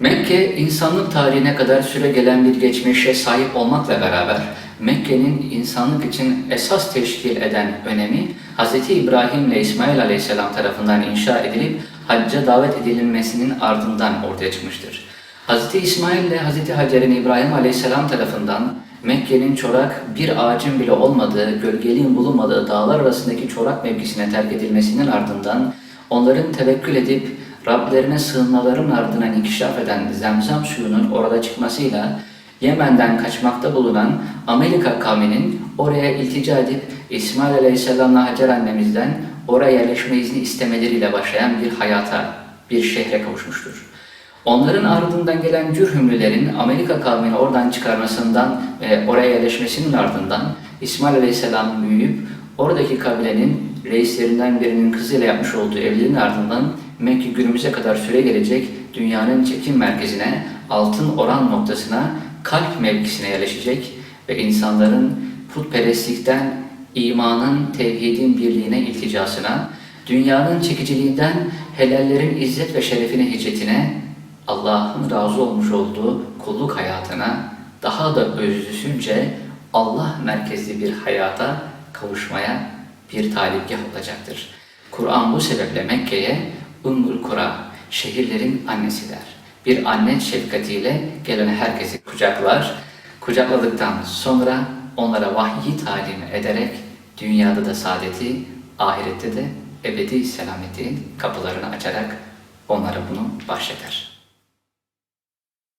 Mekke insanlık tarihine kadar süre gelen bir geçmişe sahip olmakla beraber Mekke'nin insanlık için esas teşkil eden önemi Hz. İbrahim ile İsmail Aleyhisselam tarafından inşa edilip hacca davet edilmesinin ardından ortaya çıkmıştır. Hz. İsmail ile Hz. Hacer'in İbrahim Aleyhisselam tarafından Mekke'nin çorak bir ağacın bile olmadığı, gölgeliğin bulunmadığı dağlar arasındaki çorak mevkisine terk edilmesinin ardından onların tevekkül edip Rablerine sığınmaların ardından inkişaf eden zemzem suyunun orada çıkmasıyla Yemen'den kaçmakta bulunan Amerika kavminin oraya iltica edip İsmail Aleyhisselam'la Hacer annemizden oraya yerleşme izni istemeleriyle başlayan bir hayata, bir şehre kavuşmuştur. Onların ardından gelen Cürhümlülerin Amerika kavmini oradan çıkarmasından ve oraya yerleşmesinin ardından İsmail Aleyhisselam'ın büyüyüp oradaki kabilenin reislerinden birinin kızıyla yapmış olduğu evliliğin ardından Mekke günümüze kadar süre gelecek dünyanın çekim merkezine, altın oran noktasına, kalp mevkisine yerleşecek ve insanların putperestlikten imanın, tevhidin birliğine ilticasına, dünyanın çekiciliğinden helallerin izzet ve şerefine hicretine, Allah'ın razı olmuş olduğu kulluk hayatına, daha da özlüsünce Allah merkezli bir hayata kavuşmaya bir talipgah olacaktır. Kur'an bu sebeple Mekke'ye Ümmül Kura, şehirlerin annesi der. Bir anne şefkatiyle gelen herkesi kucaklar, kucakladıktan sonra onlara vahyi talim ederek dünyada da saadeti, ahirette de ebedi selametin kapılarını açarak onlara bunu bahşeder.